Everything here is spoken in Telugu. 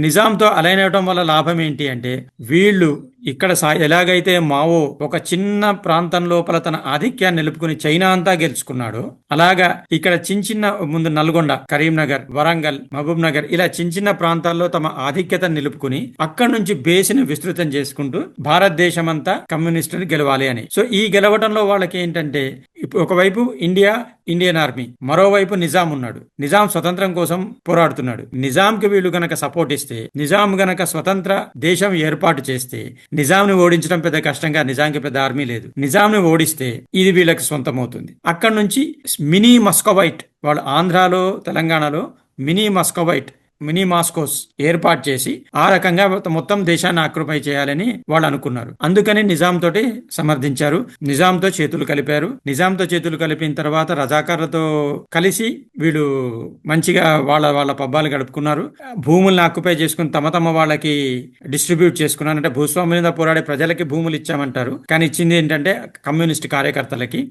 నిజాంతో అలైన్ అవడం వల్ల లాభం ఏంటి అంటే వీళ్ళు ఇక్కడ సా- ఎలాగైతే మావో ఒక చిన్న ప్రాంతం లోపల తన ఆధిక్యాన్ని నిలుపుకుని చైనా అంతా గెలుచుకున్నాడో అలాగా ఇక్కడ చిన్న చిన్న ముందు నల్గొండ కరీంనగర్ వరంగల్ మహబూబ్ నగర్ ఇలా చిన్న చిన్న ప్రాంతాల్లో తమ ఆధిక్యతను నిలుపుకుని అక్కడి నుంచి బేస్ని విస్తృతం చేసుకుంటూ భారతదేశం అంతా కమ్యూనిస్టుని గెలవాలి అని. సో ఈ గెలవడంలో వాళ్ళకి ఏంటంటే ఇప్పుడు ఒకవైపు ఇండియా ఇండియన్ ఆర్మీ మరోవైపు నిజాం ఉన్నాడు. నిజాం స్వతంత్రం కోసం పోరాడుతున్నాడు. నిజాంకి వీళ్ళు గనక సపోర్ట్ ఇస్తే నిజాం గనక స్వతంత్ర దేశం ఏర్పాటు చేస్తే నిజాంని ఓడించడం పెద్ద కష్టంగా నిజాంకి పెద్ద ఆర్మీ లేదు. నిజాంని ఓడిస్తే ఇది వీళ్ళకి సొంతమవుతుంది. అక్కడి నుంచి మినీ మస్కోవైట్ వాళ్ళు ఆంధ్రాలో తెలంగాణలో మినీ మస్కోవైట్ మినీ మాస్కోస్ ఏర్పాటు చేసి ఆ రకంగా మొత్తం దేశాన్ని ఆక్యుపై చేయాలని వాళ్ళు అనుకున్నారు. అందుకని నిజాం తోటి సమర్థించారు. నిజాంతో చేతులు కలిపారు. నిజాంతో చేతులు కలిపిన తర్వాత రజాకార్లతో కలిసి వీళ్ళు మంచిగా వాళ్ళ వాళ్ళ పబ్బాలు గడుపుకున్నారు. భూములను ఆక్యుపై చేసుకుని తమ తమ వాళ్ళకి డిస్ట్రిబ్యూట్ చేసుకున్నారు. అంటే భూస్వాముల మీద పోరాడే ప్రజలకి భూములు ఇచ్చామంటారు. కానీ ఇచ్చింది ఏంటంటే కమ్యూనిస్ట్ కార్యకర్తలకి.